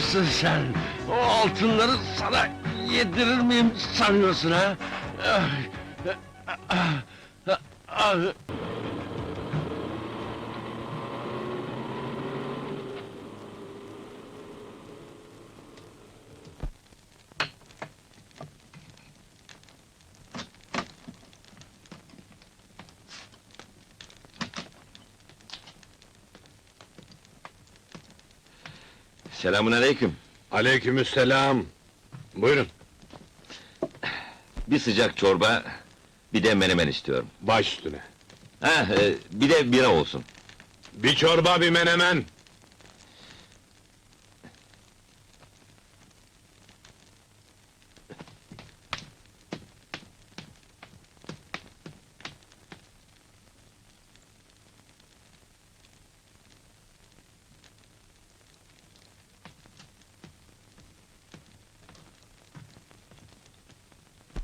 mısın sen? O altınları sana yedirir miyim sanıyorsun ha? Ah, ah, ah, ah. Selamun aleyküm. Aleykümselam. Buyurun, Bir sıcak çorba, bir de menemen istiyorum. baş üstüne. Ha, e, bir de bira olsun. Bir çorba, bir menemen.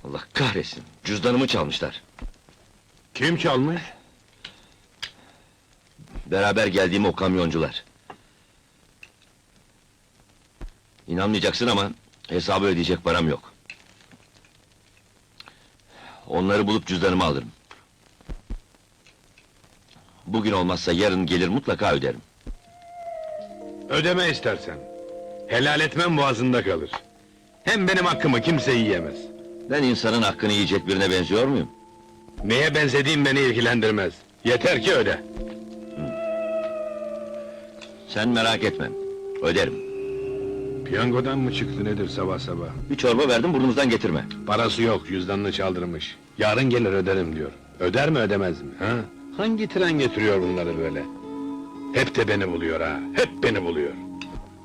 Allah kahretsin, cüzdanımı çalmışlar. Kim çalmış? Beraber geldiğim o kamyoncular. İnanmayacaksın ama hesabı ödeyecek param yok. Onları bulup cüzdanımı alırım. Bugün olmazsa yarın gelir mutlaka öderim. Ödeme istersen. Helal etmem boğazında kalır. Hem benim hakkımı kimse yiyemez. Ben insanın hakkını yiyecek birine benziyor muyum? Neye benzediğim beni ilgilendirmez. Yeter ki öde. Sen merak etme, öderim. Piyangodan mı çıktı nedir sabah sabah? Bir çorba verdim burnunuzdan getirme. Parası yok, cüzdanını çaldırmış. Yarın gelir öderim diyor. Öder mi ödemez mi? Ha? Hangi tren getiriyor bunları böyle? Hep de beni buluyor ha, hep beni buluyor.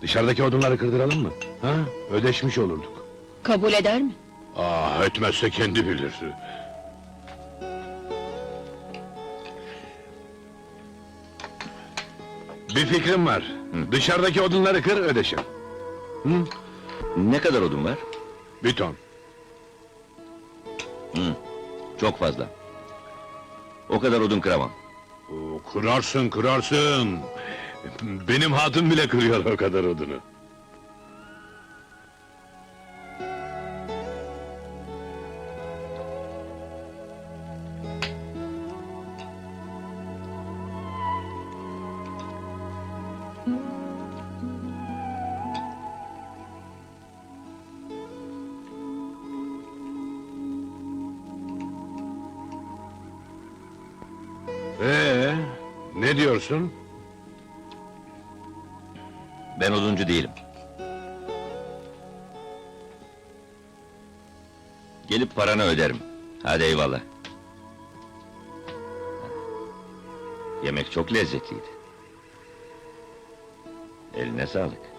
Dışarıdaki odunları kırdıralım mı? Ha? Ödeşmiş olurduk. Kabul eder mi? Aa, Ah, etmezse kendi bilir. Bir fikrim var. Dışarıdaki odunları kır, ödeşim. Hı? Ne kadar odun var? Bir ton. Çok fazla. O kadar odun kıramam. Oo, kırarsın, kırarsın. Benim hatun bile kırıyor o kadar odunu. Ne diyorsun? Ben oduncu değilim. Gelip paranı öderim. Hadi eyvallah. Yemek çok lezzetliydi. Eline sağlık.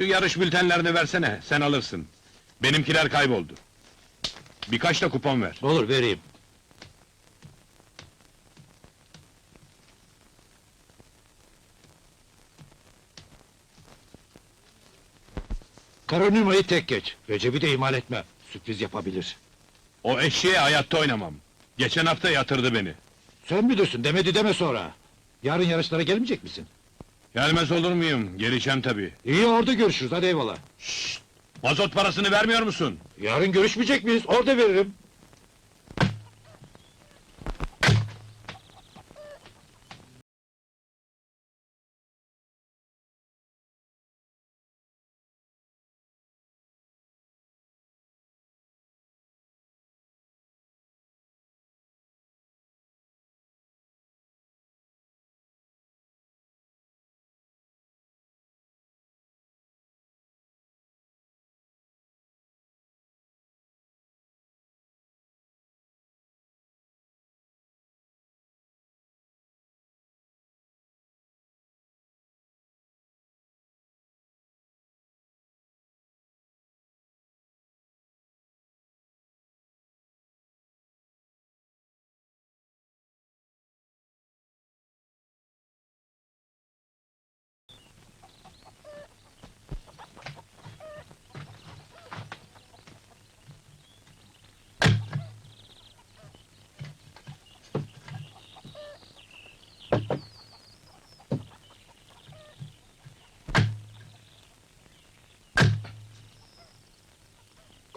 Şu yarış bültenlerini versene, sen alırsın. Benimkiler kayboldu. Birkaç da kupon ver. Olur vereyim. Karonima'yı tek geç. Recep'i de ihmal etme. Sürpriz yapabilir. O eşeğe hayatta oynamam. Geçen hafta yatırdı beni. Sen bilirsin demedi deme sonra. Yarın yarışlara gelmeyecek misin? Gelmez olur muyum? Geleceğim tabii. İyi orada görüşürüz hadi eyvallah. Mazot parasını vermiyor musun? Yarın görüşmeyecek miyiz? Orada veririm.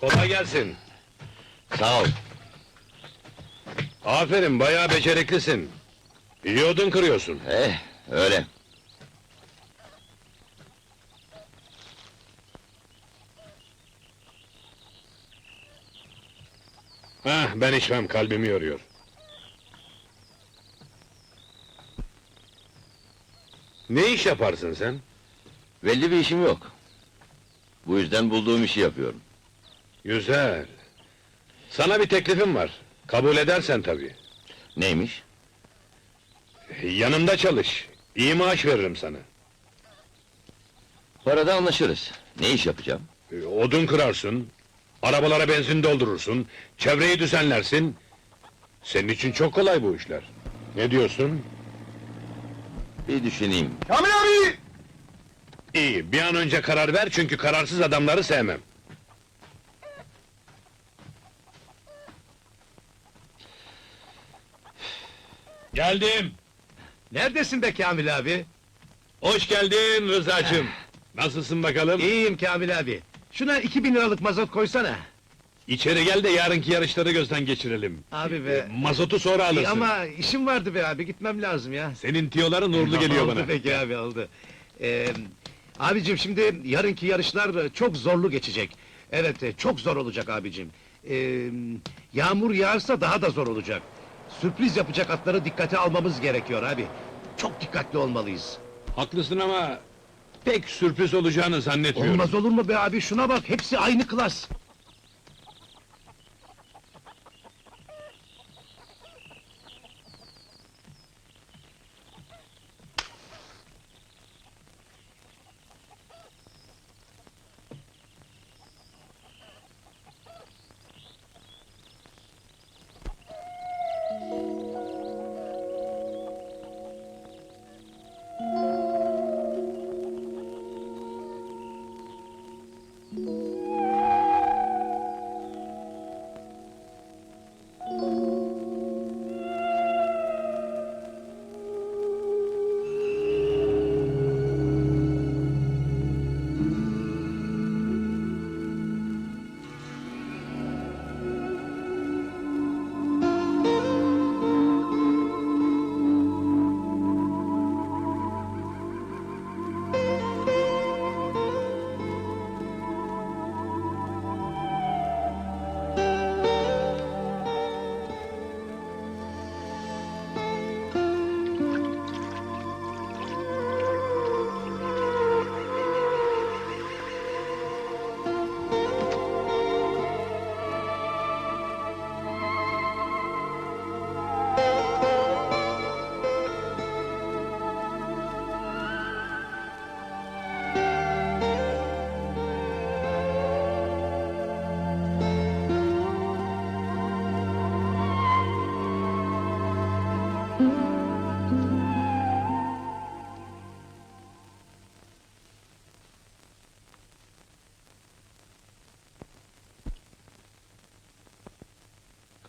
Kolay gelsin. Sağ ol. Aferin, bayağı beceriklisin. İyi odun kırıyorsun. Eh, öyle. Heh, ben içmem, kalbimi yoruyor. Ne iş yaparsın sen? Belli bir işim yok. Bu yüzden bulduğum işi yapıyorum. Güzel. Sana bir teklifim var. Kabul edersen tabii. Neymiş? Yanımda çalış. İyi maaş veririm sana. Parada anlaşırız. Ne iş yapacağım? Ee, Odun kırarsın, arabalara benzin doldurursun, çevreyi düzenlersin. Senin için çok kolay bu işler. Ne diyorsun? Bir düşüneyim. Kamil abi! İyi, bir an önce karar ver çünkü kararsız adamları sevmem. Geldim. Neredesin be Kamil abi? Hoş geldin Rıza'cığım. Nasılsın bakalım? İyiyim Kamil abi. Şuna 2000 liralık mazot koysana. İçeri gel de yarınki yarışları gözden geçirelim. Abi be. Mazotu sonra alırsın. İyi ama işim vardı be abi gitmem lazım ya. Senin tiyoların uğurlu geliyor oldu bana. peki abi oldu. Ee, abicim şimdi yarınki yarışlar çok zorlu geçecek. Evet e, çok zor olacak abicim. Ee, yağmur yağarsa daha da zor olacak. Sürpriz yapacak atları dikkate almamız gerekiyor abi. Çok dikkatli olmalıyız. Haklısın ama pek sürpriz olacağını zannetmiyorum. Olmaz olur mu be abi şuna bak hepsi aynı klas.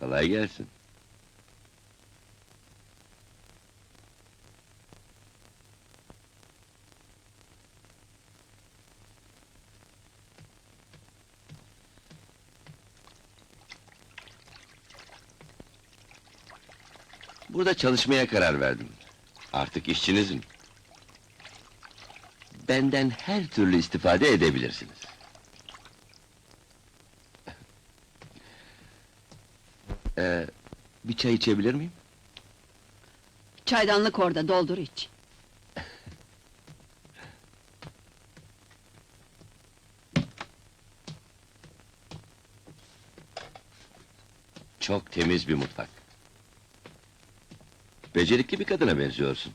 Kolay gelsin. Burada çalışmaya karar verdim. Artık işçinizim. Benden her türlü istifade edebilirsiniz. Ee, bir çay içebilir miyim? Çaydanlık orada, doldur iç. Çok temiz bir mutfak. Becerikli bir kadına benziyorsun.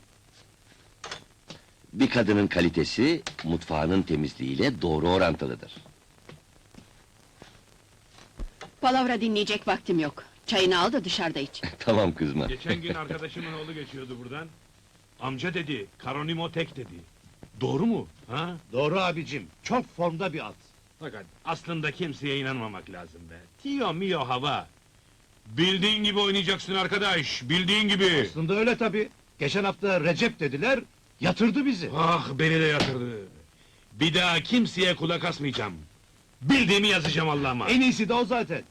Bir kadının kalitesi, mutfağının temizliğiyle doğru orantılıdır. Palavra dinleyecek vaktim yok. Çayını al da dışarıda iç. tamam kızma. Geçen gün arkadaşımın oğlu geçiyordu buradan. Amca dedi, Karonimo tek dedi. Doğru mu? Ha? Doğru abicim, çok formda bir at. Fakat aslında kimseye inanmamak lazım be. Tio mio hava. Bildiğin gibi oynayacaksın arkadaş, bildiğin gibi. Aslında öyle tabi. Geçen hafta Recep dediler, yatırdı bizi. Ah beni de yatırdı. Bir daha kimseye kulak asmayacağım. Bildiğimi yazacağım Allah'ıma. En iyisi de o zaten.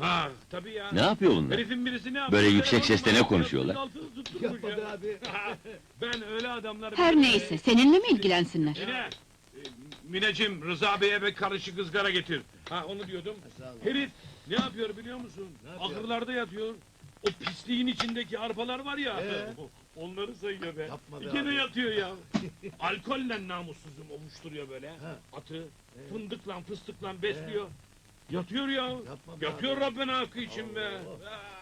Ha tabii ya. Ne yapıyor bunlar? Herifin birisi ne yapıyor? Böyle yüksek sesle ne konuşuyorlar? Yapma be abi. ben öyle adamlar... Her neyse, seninle mi ilgilensinler? Mine! e, Mineciğim, Rıza Bey'e bir karışık ızgara getir. Ha onu diyordum. Herif ne yapıyor biliyor musun? yapıyor? Ahırlarda yatıyor. O pisliğin içindeki arpalar var ya. Ee? Onları sayıyor be. Yapma be Gene abi. yatıyor ya. Alkolle namussuzum ovuşturuyor böyle. Ha. Atı fındıkla fıstıkla besliyor. Yatıyor ya. Yapma be Yatıyor abi. Rabbena hakkı için be. Allah. Ah ah.